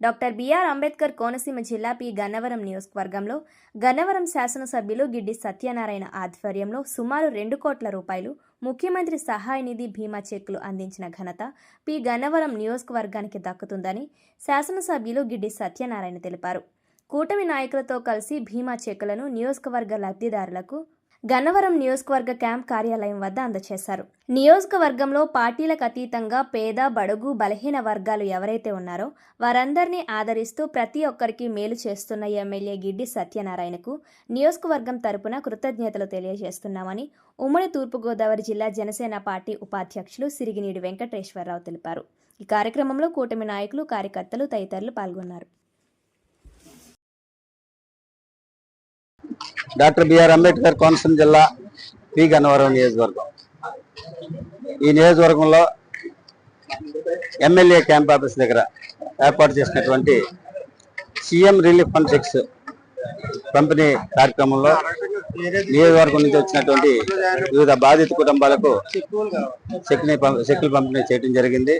Doctor BR Ambedkar Konaseema జిల్లా P Gannavaram నియోజకవర్గంలో గన్నవరం శాసనసభ్యులు గిడ్డి సత్యనారాయణ ఆధ్వర్యంలో సుమారు రెండు కోట్ల రూపాయలు ముఖ్యమంత్రి సహాయ నిధి బీమా చెక్కులు అందించిన ఘనత పి గన్నవరం నియోజకవర్గానికి దక్కుతుందని శాసనసభ్యులు గిడ్డి సత్యనారాయణ తెలిపారు. కూటమి నాయకులతో కలిసి భీమా చెక్కులను నియోజకవర్గ లబ్ధిదారులకు గన్నవరం నియోజకవర్గ క్యాంప్ కార్యాలయం వద్ద అందజేశారు నియోజకవర్గంలో పార్టీలకు అతీతంగా పేద బడుగు బలహీన వర్గాలు ఎవరైతే ఉన్నారో వారందరినీ ఆదరిస్తూ ప్రతి ఒక్కరికి మేలు చేస్తున్న ఎమ్మెల్యే గిడ్డి సత్యనారాయణకు నియోజకవర్గం తరపున కృతజ్ఞతలు తెలియజేస్తున్నామని ఉమ్మడి తూర్పుగోదావరి జిల్లా జనసేన పార్టీ ఉపాధ్యక్షులు సిరిగినీడి వెంకటేశ్వరరావు తెలిపారు. ఈ కార్యక్రమంలో కూటమి నాయకులు కార్యకర్తలు తదితరులు పాల్గొన్నారు. డాక్టర్ బిఆర్ అంబేద్కర్ కోనసీమ జిల్లా పి గన్నవరం నియోజకవర్గం. ఈ నియోజకవర్గంలో ఎమ్మెల్యే క్యాంప్ ఆఫీస్ దగ్గర ఏర్పాటు చేసినటువంటి సీఎం రిలీఫ్ ఫండ్ చెక్స్ పంపిణీ కార్యక్రమంలో నియోజకవర్గం నుంచి వచ్చినటువంటి వివిధ బాధిత కుటుంబాలకు చెక్ని పం- చెక్కులు పంపిణీ చేయడం జరిగింది.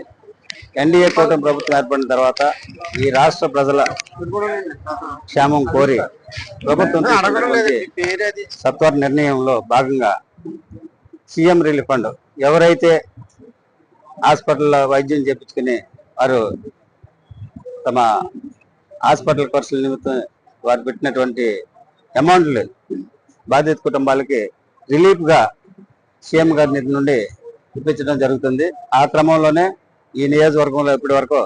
ఎన్డీఏ కూటమి ప్రభుత్వం ఏర్పడిన తర్వాత ఈ రాష్ట్ర ప్రజల క్షేమం కోరి ప్రభుత్వం సత్వర నిర్ణయంలో భాగంగా సీఎం రిలీఫ్ ఫండ్ ఎవరైతే హాస్పిటల్లో వైద్యం చేపించుకుని వారు తమ హాస్పిటల్ ఖర్చుల నిమిత్తం వారు పెట్టినటువంటి అమౌంట్లు బాధిత కుటుంబాలకి రిలీఫ్గా సీఎం గారి నిధి నుండి ఇప్పించడం జరుగుతుంది. ఆ క్రమంలోనే ఈ నియోజకవర్గంలో ఇప్పటి వరకు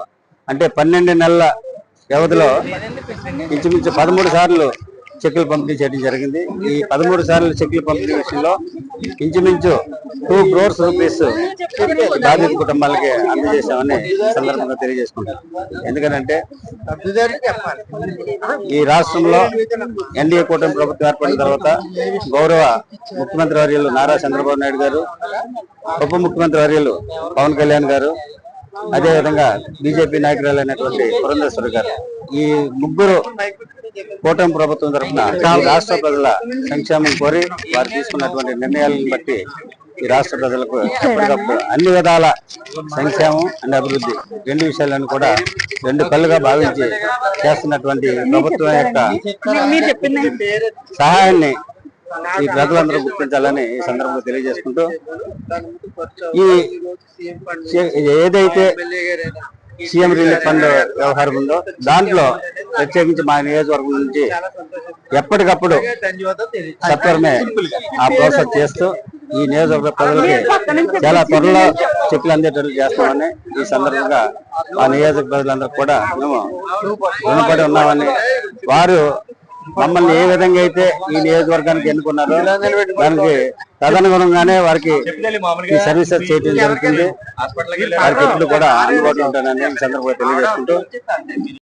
అంటే పన్నెండు నెలల వ్యవధిలో ఇంచుమించు పదమూడు సార్లు చెక్కులు పంపిణీ చేయడం జరిగింది. ఈ పదమూడు సార్లు చెక్కులు పంపిణీ విషయంలో ఇంచుమించు టూ క్రోర్స్ రూపీస్ బాధిత కుటుంబాలకి అందజేశామని సందర్భంగా తెలియజేసుకుంటాం. ఎందుకంటే ఈ రాష్ట్రంలో ఎన్డీఏ కూటమి ప్రభుత్వం ఏర్పడిన తర్వాత గౌరవ ముఖ్యమంత్రి వర్యులు నారా చంద్రబాబు నాయుడు గారు ఉప ముఖ్యమంత్రి వర్యులు పవన్ కళ్యాణ్ గారు అదేవిధంగా బీజేపీ నాయకురాలైనటువంటి పురంధేశ్వరి గారు ఈ ముగ్గురు కూటమి ప్రభుత్వం తరఫున రాష్ట్ర ప్రజల సంక్షేమం కోరి వారు తీసుకున్నటువంటి నిర్ణయాలను బట్టి ఈ రాష్ట్ర ప్రజలకు ఎప్పటికప్పుడు అన్ని విధాల సంక్షేమం అండ్ అభివృద్ధి రెండు విషయాలను కూడా రెండు కళ్ళుగా భావించి చేస్తున్నటువంటి ప్రభుత్వం యొక్క సహాయాన్ని ఈ ప్రజలందరూ గుర్తించాలని ఈ సందర్భంగా తెలియజేసుకుంటూ ఈ ఏదైతే సీఎం రిలీఫ్ ఫండ్ వ్యవహారం ఉందో దాంట్లో ప్రత్యేకించి మా నియోజకవర్గం నుంచి ఎప్పటికప్పుడు సత్వరమే ఆ ప్రాసెస్ చేస్తూ ఈ నియోజకవర్గ ప్రజలకి చాలా త్వరలో చెక్కులు అందేటట్లు చేస్తామని ఈ సందర్భంగా మా నియోజక ప్రజలందరూ కూడా మేము రుణపడి ఉన్నామని వారు మమ్మల్ని ఏ విధంగా అయితే ఈ నియోజకవర్గానికి ఎన్నుకున్నారో దానికి తదనుగుణంగానే వారికి ఈ సర్వీసెస్ చేయడం జరుగుతుంది. వారికి ఎప్పుడు కూడా అందుబాటులో ఉంటానని సందర్భంగా తెలియజేసుకుంటూ